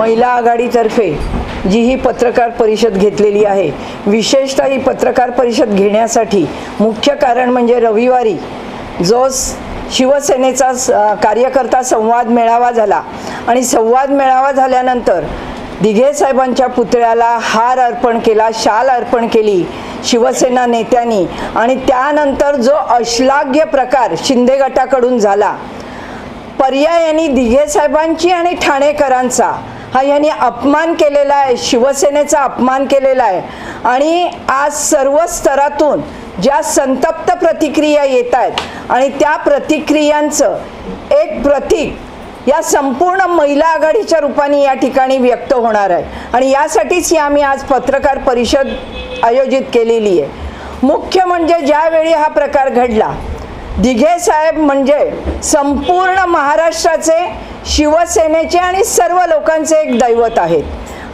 महिला आघाडीतर्फे जी ही पत्रकार परिषद घेतलेली आहे विशेषतः ही पत्रकार परिषद घेण्यासाठी मुख्य कारण म्हणजे रविवारी जो शिवसेनेचा स- कार्यकर्ता संवाद मेळावा झाला आणि संवाद मेळावा झाल्यानंतर दिघे साहेबांच्या पुतळ्याला हार अर्पण केला शाल अर्पण केली शिवसेना नेत्यांनी आणि त्यानंतर जो अश्लाघ्य प्रकार शिंदे गटाकडून झाला पर्यायाने दिघे साहेबांची आणि ठाणेकरांचा हा यांनी अपमान केलेला आहे शिवसेनेचा अपमान केलेला आहे. आणि आज सर्व स्तरातून ज्या संतप्त प्रतिक्रिया येत आहेत आणि त्या प्रतिक्रियांचं एक प्रतीक या संपूर्ण महिला आघाडीच्या रूपाने या ठिकाणी व्यक्त होणार आहे. आणि यासाठीच ही आम्ही आज पत्रकार परिषद आयोजित केलेली आहे. मुख्य म्हणजे ज्यावेळी हा प्रकार घडला दिघे साहेब म्हणजे संपूर्ण महाराष्ट्राचे शिवसेनेचे आणि सर्व लोकांचे एक दैवत आहेत.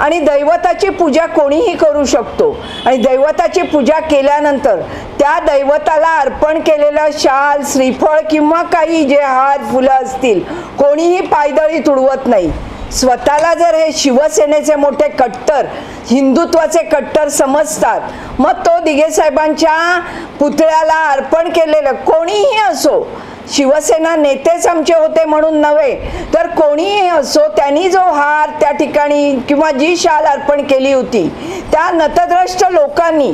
आणि दैवताची पूजा कोणीही करू शकतो. आणि दैवताची पूजा केल्यानंतर त्या दैवताला अर्पण केलेलं शाल श्रीफळ किंवा काही जे हार फुलं असतील कोणीही पायदळी तुडवत नाही. स्वतःला जर हे शिवसेनेचे मोठे कट्टर हिंदुत्वाचे कट्टर समजतात मग तो दिघेसाहेबांच्या पुतळ्याला अर्पण केलेलं कोणीही असो शिवसेना नेतेच आमचे होते म्हणून नव्हे तर कोणीही असो त्यांनी जो हार त्या ठिकाणी किंवा जी शाल अर्पण केली होती त्या नतद्रष्ट लोकांनी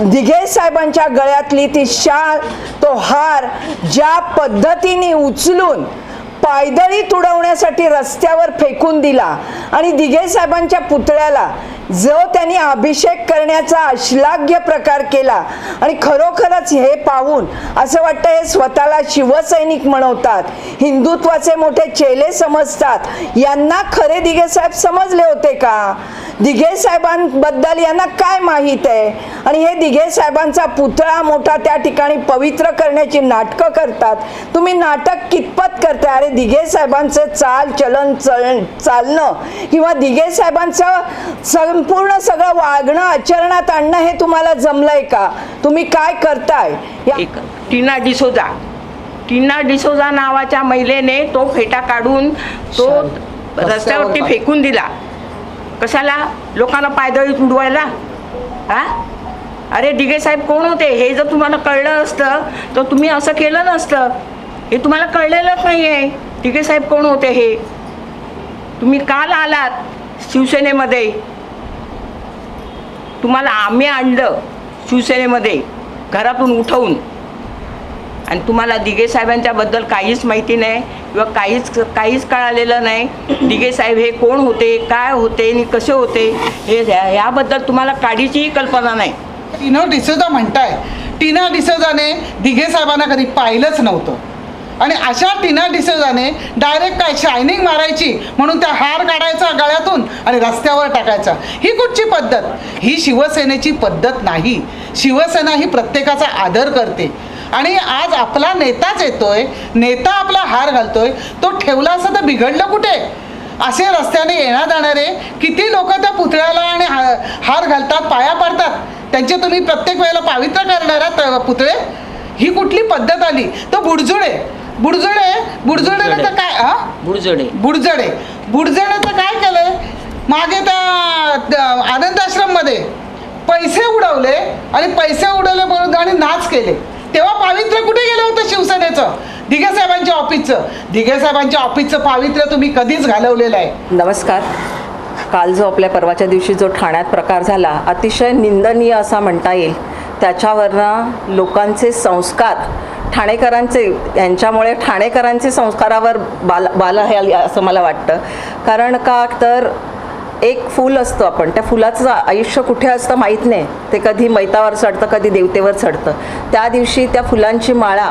दिघे साहेबांच्या गळ्यातली ती शाल तो हार ज्या पद्धतीने उचलून पायदळी तुडवण्यासाठी रस्त्यावर फेकून दिला आणि दिघे साहेबांच्या पुतळ्याला जो त्यांनी अभिषेक करण्याचा अश्लाघ्य प्रकार केला आणि खरोखरच हे पाहून असं वाटतं हे स्वतःला शिवसैनिक म्हणवतात. हिंदुत्वाचे मोठे चेले समजतात. यांना खरे दिघे साहेब समजले होते का? दिघे साहेबांबद्दल यांना काय माहीत आहे? आणि हे दिघे साहेबांचा पुतळा मोठा त्या ठिकाणी पवित्र करण्याची नाटकं करतात. तुम्ही नाटक कितपत करताय? अरे दिघे साहेबांचं चाल चलन चल चालणं किंवा दिघे साहेबांचं संपूर्ण सगळं वागणं आचरणात आणणं हे तुम्हाला जमलंय का? तुम्ही काय करताय? या टीना डिसोजा टीना डिसोजा नावाच्या महिलेने तो फेटा काढून तो रस्त्यावरती फेकून दिला. कशाला? लोकांना पायदळी तुडवायला? हा? अरे दिघे साहेब कोण होते? हे जर तुम्हाला कळलं असतं तर तुम्ही असं केलं नसतं. हे तुम्हाला कळलेलंच नाही आहे दिघे साहेब कोण होते हे? तुम्ही काल आलात शिवसेनेमध्ये. तुम्हाला आम्ही आणलं शिवसेनेमध्ये घरातून उठवून. आणि तुम्हाला दिघे साहेबांच्याबद्दल काहीच माहिती नाही किंवा काहीच काहीच कळालेलं नाही. दिघे साहेब हे कोण होते काय होते आणि कसे होते हे ह्याबद्दल तुम्हाला काडीचीही कल्पना नाही. टीना डिसोजा म्हणताय. टीना डिसोजाने दिघे साहेबांना कधी पाहिलंच नव्हतं. आणि अशा टीना डिसोजाने डायरेक्ट काय शायनिंग मारायची म्हणून त्या हार काढायचा गळ्यातून आणि रस्त्यावर टाकायचा. ही कुठची पद्धत? ही शिवसेनेची पद्धत नाही. शिवसेना ही प्रत्येकाचा आदर करते. आणि आज आपला नेताच येतोय नेता आपला हार घालतोय तो ठेवला असता तर बिघडलं कुठे? असे रस्त्याने येणार जाणारे किती लोक त्या पुतळ्याला आणि हार घालतात पाया पडतात? त्यांचे तुम्ही प्रत्येक वेळेला पावित्र्य करणाऱ्या त- पुतळे? ही कुठली पद्धत आली? तो बुडजुडे बुडजुडे बुडजुडे तर काय हा? बुडजडे बुडजडे बुडजडे तर काय केलंय? मागे त्या आनंद आश्रममध्ये पैसे उडवले आणि पैसे उडवले म्हणून आणि नाच केले. पावित्र्य कुठे गेलं होतं शिवसेनेचं? दिघे साहेबांच्या ऑफिसचं दिघे साहेबांच्या ऑफिसचं पावित्र्य तुम्ही कधीच घालवलेलं आहे. नमस्कार. काल जो आपल्या परवाच्या दिवशी जो ठाण्यात प्रकार झाला अतिशय निंदनीय असा म्हणता येईल. त्याच्यावरनं लोकांचे संस्कार ठाणेकरांचे यांच्यामुळे ठाणेकरांचे संस्कारावर बाल बाल हे असं मला वाटतं. कारण का? तर एक फूल असतं आपण. त्या फुलाचं आयुष्य कुठे असतं माहीत नाही. ते कधी मैतावर चढतं कधी देवतेवर चढतं. त्या दिवशी त्या फुलांची माळा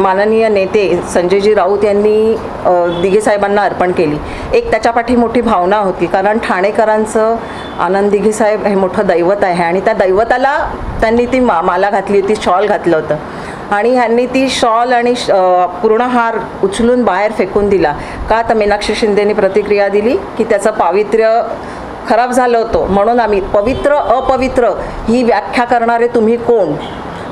माननीय नेते संजयजी राऊत यांनी अ, दिघे साहेबांना अर्पण केली. एक त्याच्या पाठी मोठी भावना होती. कारण ठाणेकरांचं आनंद दिघे साहेब हे मोठं दैवत आहे. आणि त्या दैवताला त्यांनी ती मा माला घातली होती शॉल घातलं होतं. आणि ह्यांनी ती शॉल आणि श- पूर्ण हार उचलून बाहेर फेकून दिला. का तर मीनाक्षी शिंदेनी प्रतिक्रिया दिली की त्याचं पावित्र्य खराब झालं होतं. म्हणून आम्ही पवित्र अपवित्र ही व्याख्या करणारे तुम्ही कोण?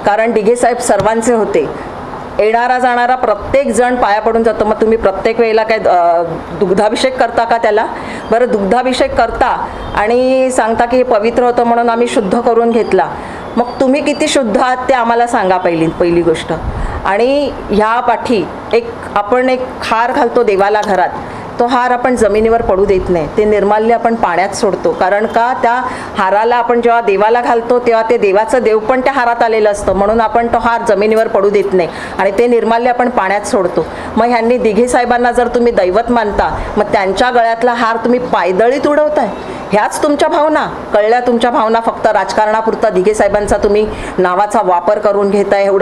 कारण दिघे साहेब सर्वांचे होते. येणारा जाणारा प्रत्येक जण पाया पडून जातो. मग तुम्ही प्रत्येक वेळेला काय दुग्धाभिषेक करता का त्याला? बरं दुग्धाभिषेक करता आणि सांगता की हे पवित्र होतं म्हणून आम्ही शुद्ध करून घेतला. मग तुम्ही किती शुद्ध आहात ते आम्हाला सांगा पहिली पहिली गोष्ट. आणि ह्या पाठी एक आपण एक हार घालतो देवाला घरात. तो हार आपण जमिनीवर पडू देत नाही. ते निर्माल्य आपण पाण्यात सोडतो. कारण का? त्या हाराला आपण जेव्हा देवाला घालतो तेव्हा ते देवाचं देव पण त्या हारात आलेलं असतं. म्हणून आपण तो हार जमिनीवर पडू देत नाही. आणि ते निर्माल्य आपण पाण्यात सोडतो. मग ह्यांनी दिघे साहेबांना जर तुम्ही दैवत मानता मग त्यांच्या गळ्यातला हार तुम्ही पायदळीत उडवताय. ह्याच तुमच्या भावना. कळल्या तुमच्या भावना फक्त राजकारणापुरता. दिघे साहेबांचा तुम्ही नावाचा वापर करून घेताय एवढं.